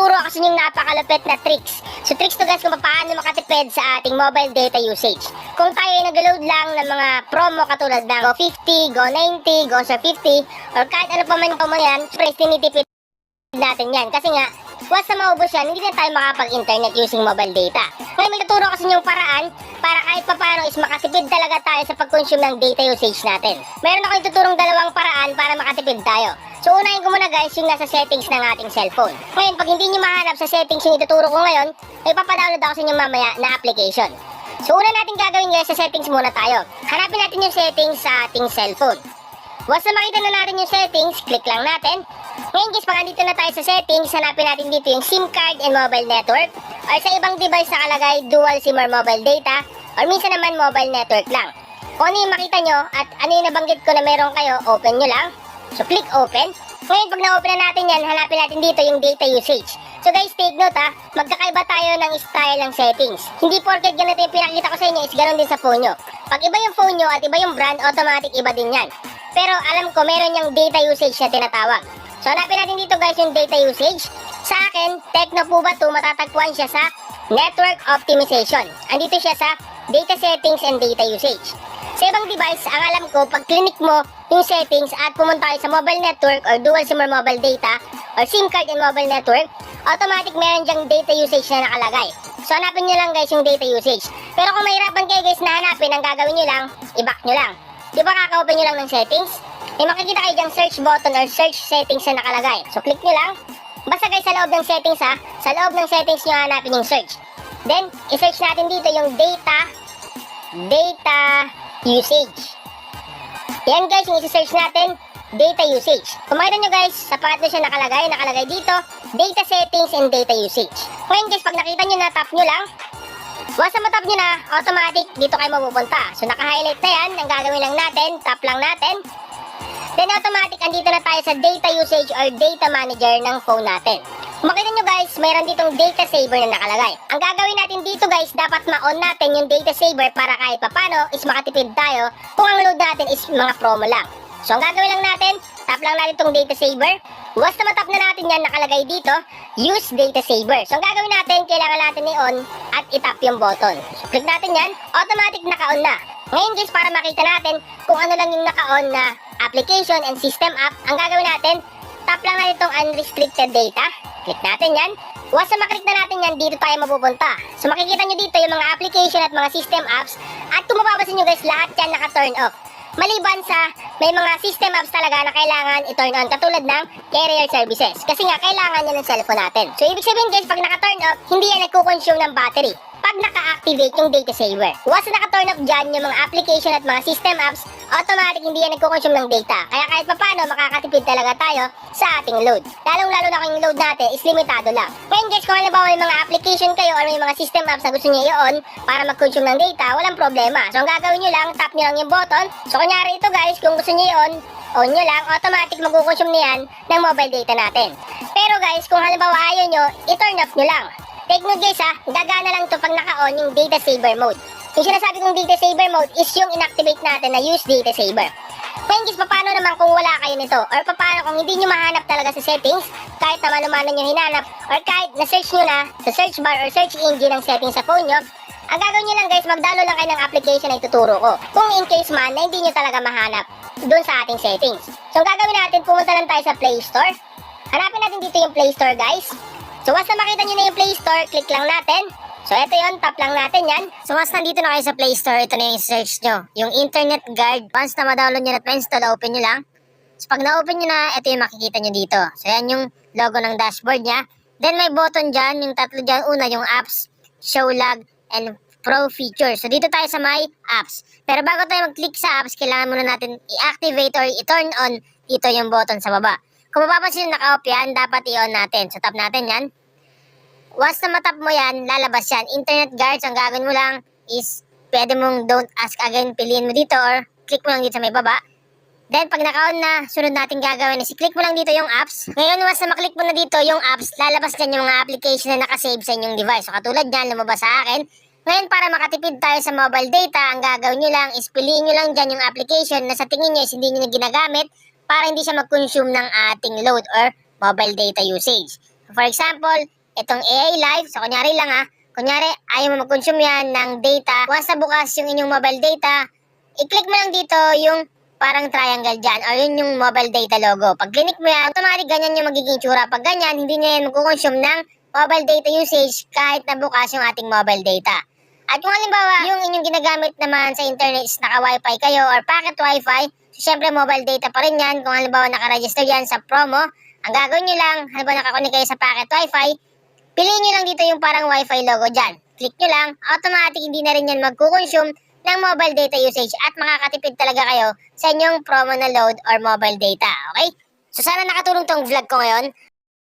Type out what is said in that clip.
ituturo ako sa inyong napakalupit na tricks. So tricks to guys kung paano makatipid sa ating mobile data usage. Kung tayo ay nag-load lang ng mga promo katulad ng Go 50, Go 90, Go sa 50, or kahit ano pa man yung promo yan, syempre tinitipid natin yan. Kasi nga, once na maubos yan, hindi na tayo makapag-internet using mobile data. Ngayon may tuturo kasi yung paraan para kahit paano is makatipid talaga tayo sa pag-consume ng data usage natin. Meron ako ituturong dalawang paraan para makatipid tayo. So unahin ko muna guys yung nasa settings ng ating cellphone. Ngayon, pag hindi nyo mahanap sa settings yung ituturo ko ngayon, may papadownload ako sa inyo mamaya na application. So una natin gagawin guys, sa settings muna tayo. Hanapin natin yung settings sa ating cellphone. Once na makita na natin yung settings, click lang natin. Ngayon guys, pag andito na tayo sa settings, hanapin natin dito yung SIM card and mobile network. Or sa ibang device nakalagay, dual SIM or mobile data. Or minsan naman mobile network lang. Kung ano yung makita nyo at ano yung nabanggit ko na meron kayo, open nyo lang. So click open. Ngayon pag na-open na natin yan, hanapin natin dito yung data usage. So guys, take note ha, magkakaiba tayo ng style ng settings. Hindi porket ganito yung pinakita ko sa inyo is ganun din sa phone nyo. Pag iba yung phone nyo at iba yung brand, automatic iba din yan. Pero alam ko, meron yung data usage na tinatawag. So hanapin natin dito guys yung data usage. Sa akin, Tecno po ba 2 matatagpuan siya sa Network Optimization. Andito siya sa Data Settings and Data Usage. Sa ibang device, ang alam ko, pag clinic mo yung settings at pumunta kayo sa mobile network or dual SIM or mobile data or SIM card and mobile network, automatic meron dyang data usage na nakalagay. So hanapin nyo lang guys yung data usage. Pero kung mahirapan kayo guys na hanapin, ang gagawin nyo lang, i-back nyo lang. Di ba kaka-open nyo lang ng settings? May makikita kayo dyang search button or search settings na nakalagay. So click nyo lang. Basta guys sa loob ng settings ha, sa loob ng settings nyo hanapin yung search. Then, i-search natin dito yung data, data usage. Yan guys, yung isi-search natin, data usage. Kung makita nyo guys, sa pangatlo siya nakalagay, nakalagay dito, data settings and data usage. Ngayon guys, pag nakita nyo na, tap nyo lang, once na matap nyo na, automatic dito kayo mapupunta. So naka-highlight na yan, ang gagawin lang natin, tap lang natin, Then automatic, andito na tayo sa data usage or data manager ng phone natin. Makita nyo guys, mayroon ditong data saver na nakalagay. Ang gagawin natin dito guys, dapat ma-on natin yung data saver para kahit papano is makatipid tayo kung ang load natin is mga promo lang. So ang gagawin lang natin, tap lang natin itong data saver. Once na matap na natin yan, nakalagay dito, use data saver. So ang gagawin natin, kailangan natin i-on at itap yung button. Click natin yan, automatic naka-on na. Ngayon guys, para makita natin kung ano lang yung naka-on na application and system app, ang gagawin natin, tap lang natin itong unrestricted data. Click natin yan. Once na maklik na natin yan, dito tayo mapupunta. So makikita nyo dito yung mga application at mga system apps. At kung mapapansin nyo guys, lahat yan naka-turn off. Maliban sa may mga system apps talaga na kailangan i-turn on katulad ng carrier services. Kasi nga, kailangan yan ng cellphone natin. So ibig sabihin guys, pag naka-turn off, hindi yan nagko-consume ng battery pag naka-activate yung data saver. Once na naka-turn off dyan yung mga application at mga system apps, automatic hindi yan nagko-consume ng data. Kaya kahit papano, makakatipid talaga tayo sa ating load. Lalong-lalo na kung load natin is limitado lang. Ngayon guys, kung halimbawa may mga application kayo or may mga system apps na gusto nyo i-on para mag-consume ng data, walang problema. So ang gagawin nyo lang, tap nyo lang yung button. So kunyari ito guys, kung gusto nyo i-on, on nyo lang, automatic mag-consume na yan ng mobile data natin. Pero guys, kung halimbawa ayaw nyo, i-turn off nyo lang. Take note guys ha, gagana lang to pag naka-on yung data saver mode. Yung sinasabi kong data saver mode is yung inactivate natin na use data saver. Guys, paano naman kung wala kayo nito? Or paano kung hindi nyo mahanap talaga sa settings, kahit naman umano nyo hinanap, or kahit na-search nyo na sa search bar or search engine ng settings sa phone nyo, ang gagawin nyo lang guys, magdalo lang kayo ng application na ituturo ko. Kung in case man na hindi nyo talaga mahanap dun sa ating settings. So ang gagawin natin, pumunta lang tayo sa Play Store. Hanapin natin dito yung Play Store guys. So once na makita nyo na yung Play Store, click lang natin. So ito yon tap lang natin yan. So once nandito na kayo sa Play Store, ito na yung search nyo. Yung Internet Guard. Once na ma-download nyo at ma-install, open nyo lang. So pag na-open nyo na, ito yung makikita nyo dito. So yan yung logo ng dashboard niya. Then may button dyan, yung tatlo dyan. Una yung apps, show log, and pro feature. So dito tayo sa my apps. Pero bago tayo mag-click sa apps, kailangan muna natin i-activate or i-turn on dito yung button sa baba. Kung mapapansin naka-off yan, dapat i-on natin. So tap natin yan. Once na matap mo yan, lalabas yan. Internet guards, ang gagawin mo lang is pwede mong don't ask again, piliin mo dito or click mo lang dito sa may baba. Then, pag naka-on na, sunod natin gagawin is click mo lang dito yung apps. Ngayon, once na maklik mo na dito yung apps, lalabas dyan yung mga application na nakasave sa inyong device. So, katulad dyan, lumabas sa akin. Ngayon, para makatipid tayo sa mobile data, ang gagawin nyo lang is piliin nyo lang dyan yung application na sa tingin nyo is hindi nyo na ginagamit para hindi siya mag-consume ng ating load or mobile data usage. For example, itong AI Live, so kunyari lang ha, kunyari ayaw mo mag-consume yan ng data, once na bukas yung inyong mobile data, i-click mo lang dito yung parang triangle dyan or yun yung mobile data logo. Pag click mo yan, automatic ganyan yung magiging tsura. Pag ganyan, hindi na yan mag-consume ng mobile data usage kahit na bukas yung ating mobile data. At kung halimbawa, yung inyong ginagamit naman sa internet is naka-wifi kayo or packet wifi, so syempre mobile data pa rin yan. Kung halimbawa naka-register yan sa promo, ang gagawin nyo lang, halimbawa nakakunik kayo sa packet wifi, piliin nyo lang dito yung parang wifi logo dyan. Click nyo lang, automatic hindi na rin yan magkukonsume ng mobile data usage at makakatipid talaga kayo sa inyong promo na load or mobile data, okay? So sana nakatulong tong vlog ko ngayon